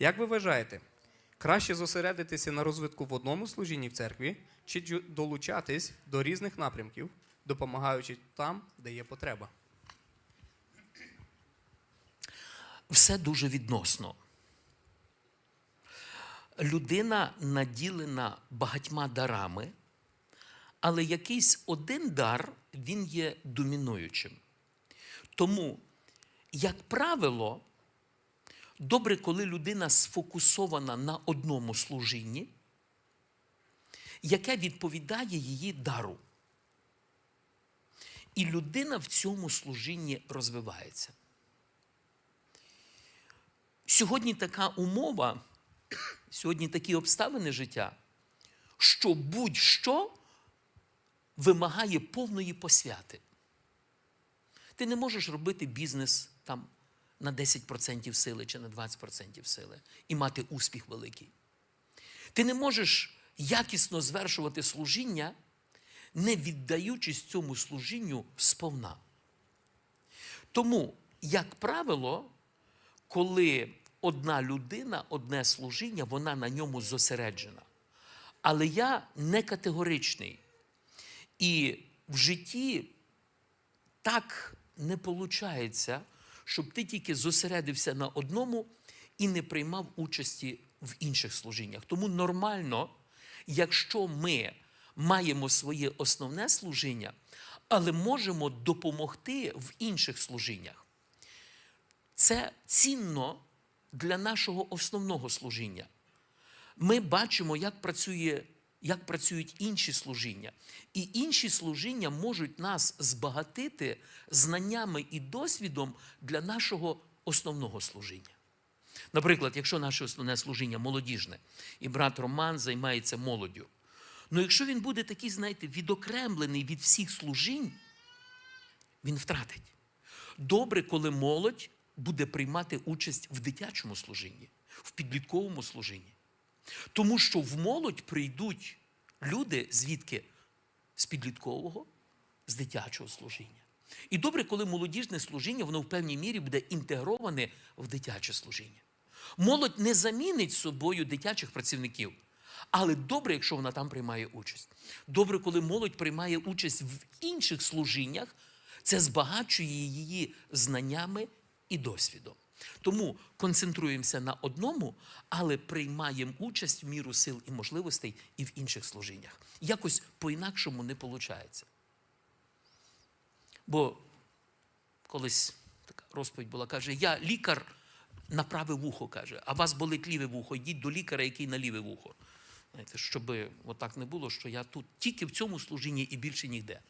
Як ви вважаєте, краще зосередитися на розвитку в одному служінні в церкві чи долучатись до різних напрямків, допомагаючи там, де є потреба? Все дуже відносно. Людина наділена багатьма дарами, але якийсь один дар він є домінуючим. Тому, як правило, добре, коли людина сфокусована на одному служінні, яке відповідає її дару. І людина в цьому служінні розвивається. Сьогодні така умова, сьогодні такі обставини життя, що будь-що вимагає повної посвяти. Ти не можеш робити бізнес там на 10% сили чи на 20% сили і мати успіх великий. Ти не можеш якісно звершувати служіння, не віддаючись цьому служінню сповна. Тому, як правило, коли одна людина, одне служіння, вона на ньому зосереджена. Але я не категоричний. І в житті так не виходить, щоб ти тільки зосередився на одному і не приймав участі в інших служіннях. Тому нормально, якщо ми маємо своє основне служіння, але можемо допомогти в інших служіннях. Це цінно для нашого основного служіння. Ми бачимо, як, працює, як працюють інші служіння. І інші служіння можуть нас збагатити знаннями і досвідом для нашого основного служіння. Наприклад, якщо наше основне служіння молодіжне, і брат Роман займається молоддю, ну якщо він буде такий, знаєте, відокремлений від всіх служінь, він втратить. Добре, коли молодь буде приймати участь в дитячому служінні, в підлітковому служінні. Тому що в молодь прийдуть люди звідки? З підліткового, з дитячого служіння. І добре, коли молодіжне служіння, воно в певній мірі буде інтегроване в дитяче служіння. Молодь не замінить собою дитячих працівників. Але добре, якщо вона там приймає участь. Добре, коли молодь приймає участь в інших служіннях, це збагачує її знаннями і досвідом. Тому концентруємося на одному, але приймаємо участь в міру сил і можливостей і в інших служіннях. Якось по-інакшому не виходить. Бо колись така розповідь була, каже, я лікар на праве вухо, каже, а вас болить ліве вухо, йдіть до лікаря, який на ліве вухо. Знаєте, щоб отак не було, що я тут тільки в цьому служінні і більше ніде.